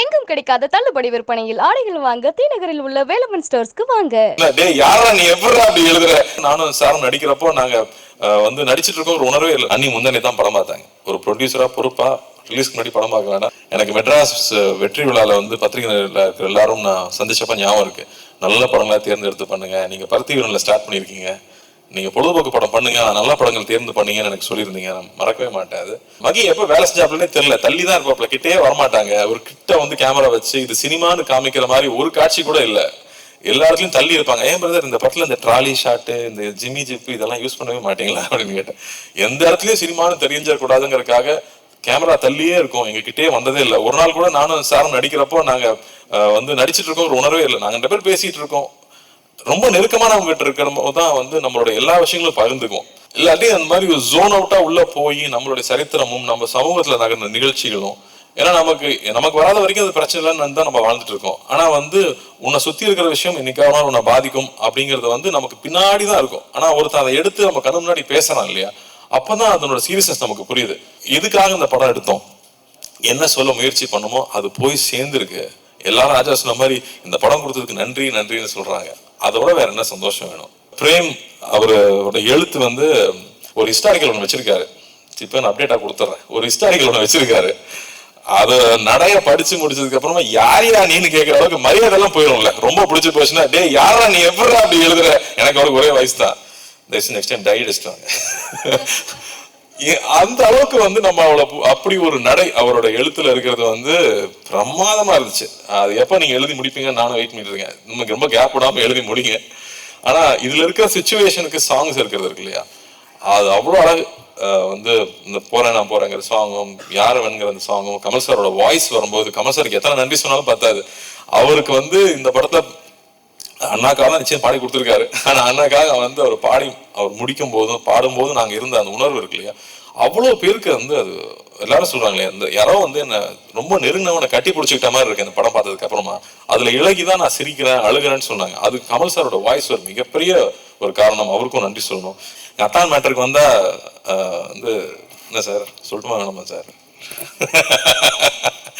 எங்கும் கிடைக்காத தள்ளுபடி விற்பனையில் ஆடைகள் வாங்க தீநகரில் உள்ள வேலமன் ஸ்டோர்ஸ்க்கு வாங்க. டேய் யாரா நீ? எவ்வளவு அப்படி எழுதுற? நானும் சாரும் நடிக்கிறப்போ நாங்க வந்து நடிச்சிட்டு இருக்கோம். ஒரு உணர்வே இல்லை. அன்னி முந்தனே தான் படம் பார்த்தாங்க. ஒரு ப்ரொடியூசரா பொறுப்பா ரிலீஸ்க்கு முன்னாடி படம் பார்க்க வேண்டாம் எனக்கு மெட்ராஸ் வெற்றி விழால வந்து பத்திரிகை இருக்கிற எல்லாரும் நான் சந்திச்சப்ப ஞாபகம் இருக்கு. நல்ல படங்களா தேர்ந்தெடுத்து பண்ணுங்க. நீங்க பருத்தி வீரன்ல ஸ்டார்ட் பண்ணிருக்கீங்க நீங்கள் பொழுதுபோக்கு படம் பண்ணுங்க நல்ல படங்கள் தேர்ந்து பண்ணீங்கன்னு எனக்கு சொல்லியிருந்தீங்க. நான் மறக்கவே மாட்டேன் அது. மகி எப்போ வேலை செஞ்சாப்லனே தெரியல. தள்ளி தான் இருப்பாப்ல கிட்டே வரமாட்டாங்க. ஒரு கிட்ட வந்து கேமரா வச்சு இது சினிமான்னு காமிக்கிற மாதிரி ஒரு காட்சி கூட இல்லை. எல்லா இடத்துலையும் தள்ளி இருப்பாங்க. ஏன் பிரதர் இந்த படத்தில் இந்த ட்ராலி ஷாட்டு இந்த ஜிம்மி ஜிப்பு இதெல்லாம் யூஸ் பண்ணவே மாட்டீங்களா அப்படின்னு கேட்டேன். எந்த இடத்துலையும் சினிமான்னு தெரிஞ்சிடக்கூடாதுங்கிறதுக்காக கேமரா தள்ளியே இருக்கும். எங்ககிட்டயே வந்ததே இல்லை. ஒரு நாள் கூட நானும் சாரும் நடிக்கிறப்போ நாங்கள் வந்து நடிச்சிட்டு இருக்கோம் ஒரு உணர்வே இல்லை. நாங்கள் ரெண்டு பேர் பேசிகிட்டு இருக்கோம். ரொம்ப நெருக்கமானவங்க கிட்ட இருக்கிற தான் வந்து நம்மளோட எல்லா விஷயங்களும் பகிர்ந்துக்குவோம். இல்லாட்டி அந்த மாதிரி ஒரு ஜோன் அவுட்டா உள்ள போய் நம்மளுடைய சரித்திரமும் நம்ம சமூகத்துல நகர்ந்த நிகழ்ச்சிகளும் ஏன்னா நமக்கு நமக்கு வராத வரைக்கும் அது பிரச்சனை இல்லைன்னு தான் நம்ம வாழ்ந்துட்டு இருக்கோம். ஆனா வந்து உன்னை சுத்தி இருக்கிற விஷயம் இன்னைக்காவது உன்னை பாதிக்கும் அப்படிங்கிறது வந்து நமக்கு பின்னாடி தான் இருக்கும். ஆனா ஒருத்தன் அதை எடுத்து நம்ம கண்ணு முன்னாடி பேசலாம் இல்லையா அப்பதான் அதனோட சீரியஸ்னஸ் நமக்கு புரியுது. எதுக்காக இந்த படம் எடுத்தோம்? என்ன சொல்ல முயற்சி பண்ணுமோ அது போய் சேர்ந்துருக்கு. எல்லாரும் ராஜா சொன்ன மாதிரி இந்த படம் கொடுத்ததுக்கு நன்றி நன்றின்னு சொல்றாங்க. அதோட வேற என்ன சந்தோஷம் வேணும்? பிரேம் அவரோட எழுத்து வந்து ஒரு ஹிஸ்டாரிக்கல் ஒன்று வச்சிருக்காரு. இப்போ நான் அப்டேட்டா கொடுத்துட்றேன் ஒரு ஹிஸ்டாரிக்கல் ஒன்று வச்சிருக்காரு. அதை நடைய படிச்சு முடிச்சதுக்கு அப்புறமா யார் யா நீன்னு கேட்குற அளவுக்கு மரியாதை எல்லாம் போயிடும்ல ரொம்ப பிடிச்சி போச்சுன்னா டே யாரா நீ? எப்படா அப்படி எழுதுற? எனக்கு அவருக்கு ஒரே வயசு தான். நெக்ஸ்ட் டைம் டை ஏ- அந்த அளவுக்கு வந்து நம்ம அவளை அப்படி ஒரு நடை அவரோட எழுத்துல இருக்கிறது வந்து பிரமாதமா இருந்துச்சு. அது எப்ப நீங்க எழுதி முடிப்பீங்க நானும் வெயிட் பண்ணிட்டு இருக்கேன். நமக்கு ரொம்ப கேப் விடாம எழுதி முடிங்க. ஆனா இதுல இருக்கிற சுச்சுவேஷனுக்கு சாங்ஸ் இருக்கிறது இருக்கு இல்லையா? அது அவ்வளோ அழகு. வந்து இந்த போறேன் நான் போறேங்கிற சாங்கும் யாரவன்கிற அந்த சாங்கும் கமல் சாரோட வாய்ஸ் வரும்போது கமல் சாருக்கு எத்தனை நன்றி சொன்னாலும் பத்தாது. அவருக்கு வந்து இந்த படத்தை அண்ணாக்காக தான் நிச்சயம் பாடி கொடுத்துருக்காரு. ஆனால் அண்ணாக்காக வந்து அவர் பாடி அவர் முடிக்கும் போதும் பாடும்போதும் நாங்கள் இருந்த அந்த உணர்வு இருக்கு இல்லையா? அவ்வளோ பேருக்கு வந்து அது எல்லாரும் சொல்றாங்களே இந்த யாரோ வந்து என்ன ரொம்ப நெருங்கினவனை கட்டி பிடிச்சிக்கிட்ட மாதிரி இருக்கு அந்த படம் பார்த்ததுக்கு அப்புறமா. அதுல இழகி தான் நான் சிரிக்கிறேன் அழுகிறேன்னு சொன்னாங்க. அது கமல் சாரோட வாய்ஸ் ஒரு மிகப்பெரிய ஒரு காரணம். அவருக்கும் நன்றி சொல்லணும். எங்க அத்தான் மேட்டருக்கு வந்தா வந்து என்ன சார்? சொல்லட்டுமா வேணாமா சார்?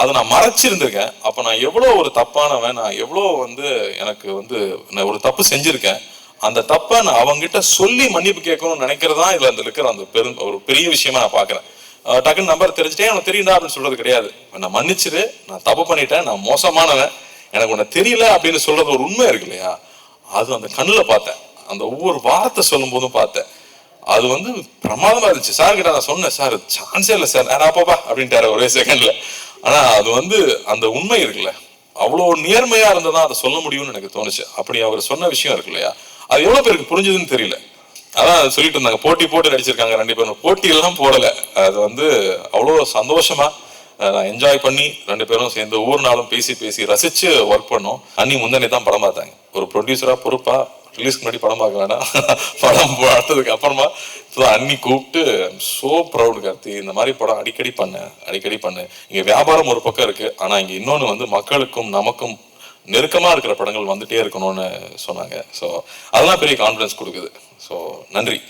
அதை நான் மறைச்சிருந்திருக்கேன். அப்போ நான் எவ்வளோ ஒரு தப்பானவன் நான் எவ்வளோ வந்து எனக்கு வந்து நான் ஒரு தப்பு செஞ்சுருக்கேன். அந்த தப்பை நான் அவங்ககிட்ட சொல்லி மன்னிப்பு கேட்கணும்னு நினைக்கிறதா இதில் அந்த இருக்கிற அந்த பெரும் ஒரு பெரிய விஷயமா நான் பார்க்குறேன். டக்குன்னு நம்பர் தெரிஞ்சுட்டே உனக்கு தெரியுண்டா அப்படின்னு சொல்றது கிடையாது. நான் மன்னிச்சிரு நான் தப்பு பண்ணிட்டேன் நான் மோசமானவன். எனக்கு உன்னை தெரியல அப்படின்னு சொல்றது ஒரு உண்மை இருக்கு இல்லையா? அது அந்த கண்ணில் பார்த்தேன். அந்த ஒவ்வொரு வார்த்தை சொல்லும் போதும் பார்த்தேன். அது வந்து பிரமாதமா இருந்துச்சு. சார் கிட்ட நான் சொன்னேன் சார் சான்ஸே இல்லை சார். நான் பாப்பா அப்படின்ட்டாரு ஒரே செகண்ட்ல ஆனா அது வந்து அந்த உண்மை இருக்குல்ல. அவ்வளோ நேர்மையா இருந்ததா அதை சொல்ல முடியும்னு எனக்கு தோணுச்சு. அப்படி அவர் சொன்ன விஷயம் இருக்கு இல்லையா? அது எவ்வளவு பேருக்கு புரிஞ்சுதுன்னு தெரியல. அதான் சொல்லிட்டு இருந்தாங்க. போட்டி போட்டு நடிச்சிருக்காங்க ரெண்டு பேரும். போட்டி எல்லாம் போடல. அது வந்து அவ்வளோ சந்தோஷமா நான் என்ஜாய் பண்ணி ரெண்டு பேரும் சேர்ந்து ஒவ்வொரு நாளும் பேசி பேசி ரசிச்சு ஒர்க் பண்ணோம். அன்னி முந்தனே தான் படம் பார்த்தாங்க. ஒரு ப்ரொடியூசரா பொறுப்பா ரிலீஸ் முன்னாடி படம் பார்க்க வேணாம் படம் பார்த்ததுக்கு அப்புறமா அண்ணி அன்னி கூப்பிட்டு சோ ப்ரௌட் கார்த்தி இந்த மாதிரி படம் அடிக்கடி பண்ண அடிக்கடி பண்ணு. இங்க வியாபாரம் ஒரு பக்கம் இருக்கு ஆனா இங்க இன்னொன்னு வந்து மக்களுக்கும் நமக்கும் நெருக்கமா இருக்கிற படங்கள் வந்துட்டே இருக்கணும்னு சொன்னாங்க. ஸோ அதெல்லாம் பெரிய கான்ஃபிடன்ஸ் கொடுக்குது. ஸோ நன்றி.